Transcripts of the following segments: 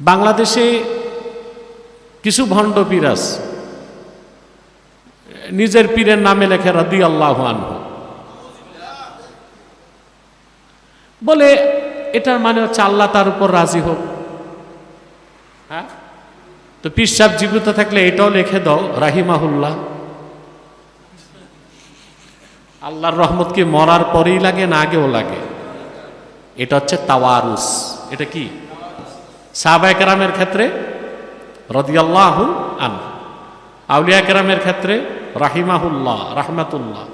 বাংলাদেশে কিছু ভণ্ড পীর আছে। নিজের পীরের নামে লেখে রদি আল্লাহ বলে, এটার মানে হচ্ছে আল্লাহ তার উপর রাজি হোক। হ্যাঁ? তো পীর সাহেব জীবিত থাকলে এটাও লিখে দাও, রাহিমাহুল্লাহ। আল্লাহর রহমত কি মরার পরেই লাগে না আগেও লাগে? এটা হচ্ছে তাওয়ারুস। এটা কি? সাহাবায় কেরামের ক্ষেত্রে রদিয়াল্লাহ আন আউলিয়া কেরামের ক্ষেত্রে রাহিমাহুল্লাহ, রাহমাতুল্লাহ।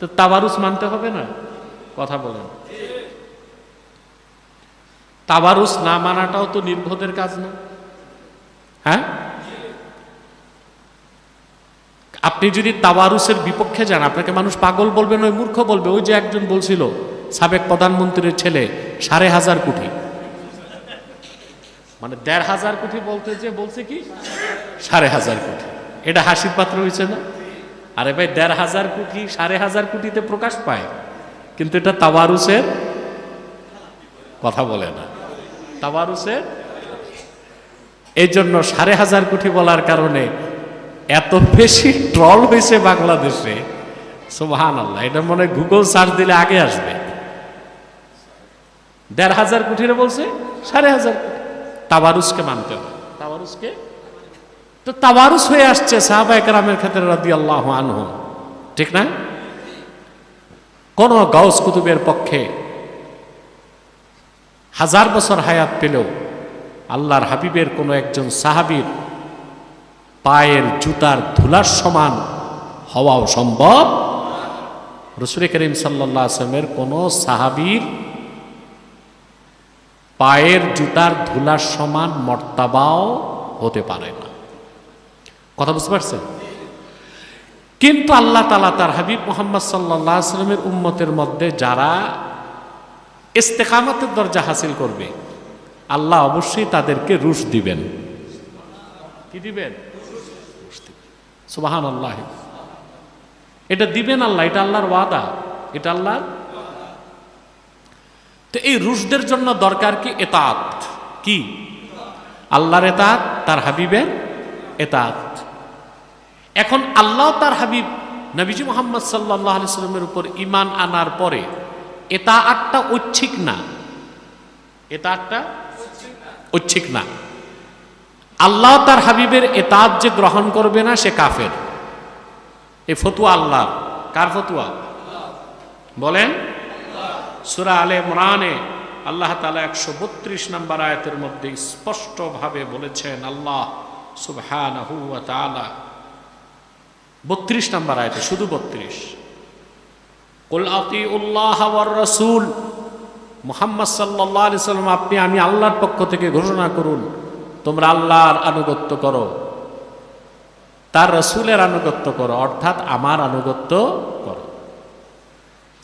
তো তাবারুস মানতে হবে না? কথা বলেন। তাবারুস না মানাটাও তো নির্বোধের কাজ না। হ্যাঁ? আপনি যদি তাবারুসের বিপক্ষে যান, আপনাকে মানুষ পাগল বলবে নয়, মূর্খ বলবে। ওই যে একজন বলছিল, সাবেক প্রধানমন্ত্রীর ছেলে, সাড়ে হাজার কোটি। মানে দেড় হাজার কোটি বলতে যে বলছে কি? সাড়ে হাজার কোটি। এটা হাসির পাত্র হয়েছে না? আরে ভাই, দেড় হাজার কোটি, সাড়ে হাজার কোটিতে প্রকাশ পায়। কিন্তু এটা তাওয়ারুসের কথা বলে না। তাওয়ারুসের এই জন্য সাড়ে হাজার কোটি বলার কারণে এত বেশি ট্রল হয়েছে বাংলাদেশে। সোহান আল্লাহ এটা মনে হয় গুগল সার্চ দিলে আগে আসবে। দেড় হাজার কোটিরে বলছে, সাড়ে হাজার কোটি। তাবারুসকে মানতে হবে। তাবারুসকে? তো তাবারুস হয়ে আসছে সাহাবা একরামের ক্ষেত্রে রাদি আল্লাহ আনহু ঠিক না? কোন গাউস কুতুবের পক্ষে হাজার বছর হায়াত পেলেও আল্লাহর হাবিবের কোনো একজন সাহাবীর পায়ের জুতার ধুলার সমান হওয়াও সম্ভব। রসুল করিম সাল্লাহ আসলামের কোনো সাহাবীর পায়ের জুতার ধুলার সমান মর্তাবাও হতে পারে না। কথা বুঝতে পারছেন? কিন্তু আল্লাহ তালা তার হাবিব মোহাম্মদ সাল্লাহ আসলামের উম্মতের মধ্যে যারা ইস্তেকামতের দরজা হাসিল করবে, আল্লাহ অবশ্যই তাদেরকে রুশ দিবেন। কি দিবেন? সুবাহান আল্লাহ এটা দিবেন আল্লাহ, এটা আল্লাহর ওয়াদা, এটা আল্লাহ তো এই রুশদের জন্য দরকার কি? এতাত। কি? আল্লাহর এতাত, তার হাবিবের এতাত। এখন আল্লাহ তার হাবিব নবীজি মোহাম্মদ সাল্লাহ আলি সাল্লামের উপর ইমান আনার পরে এটা আটটা ঐচ্ছিক না? এটা আটটা ঐচ্ছিক না। আল্লাহ তার হাবিবের এতাজ যে গ্রহণ করবে না, সে কাফের। এ ফতুয়া আল্লাহ। কার ফতুয়া? বলেন? সুরা আলে মোরানে আল্লাহ তালা একশো বত্রিশ নম্বর আয়াতের মধ্যে স্পষ্টভাবে বলেছেন, আল্লাহ সুবহান বত্রিশ নম্বর আয়তে, শুধু বত্রিশ। কুল আতি উল্লাহ রসুল, মোহাম্মদ সাল্লাহ আলি সাল্লাম, আপনি, আমি আল্লাহর পক্ষ থেকে ঘোষণা করুন, তোমরা আল্লাহর আনুগত্য করো। তার রসুলের আনুগত্য করো, অর্থাৎ আমার আনুগত্য করো।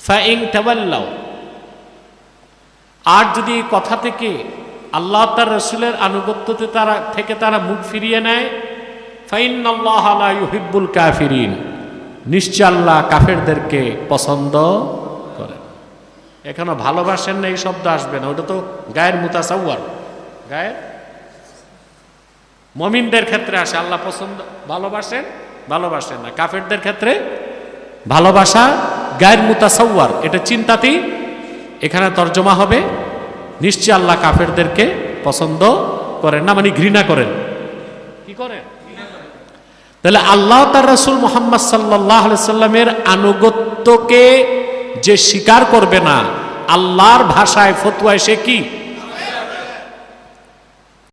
ফাইং টেবাল্লাও আর যদি এই কথা থেকে আল্লাহ তার রসুলের আনুগত্যতে তারা, থেকে তারা মুখ ফিরিয়ে নেয় ফাইন আল্লাহ ইউহিব্বুল কাফিরিন। নিশ্চয় আল্লাহ কাফেরদেরকে পছন্দ করেন। এখনও ভালোবাসেন না, এই শব্দ আসবে না। ওটা তো গায়ের মুতাসাউয়ার গায়ের? মমিনদের ক্ষেত্রে আসে, আল্লাহ পছন্দ, ভালোবাসেন? ভালোবাসেন না। কাফেরদের ক্ষেত্রে ভালোবাসা গায়ের মুতাসাউয়ার এটা চিন্তাতেই এখানে তর্জমা হবে। নিশ্চয় আল্লাহ কাফেরদেরকে পছন্দ করেন না মানে ঘৃণা করেন। কি করেন? তাহলে আল্লাহ তার রসুল মোহাম্মদ সাল্লাহ সাল্লামের আনুগত্যকে যে স্বীকার করবে না, আল্লাহর ভাষায় ফতুয়ায় সে কি?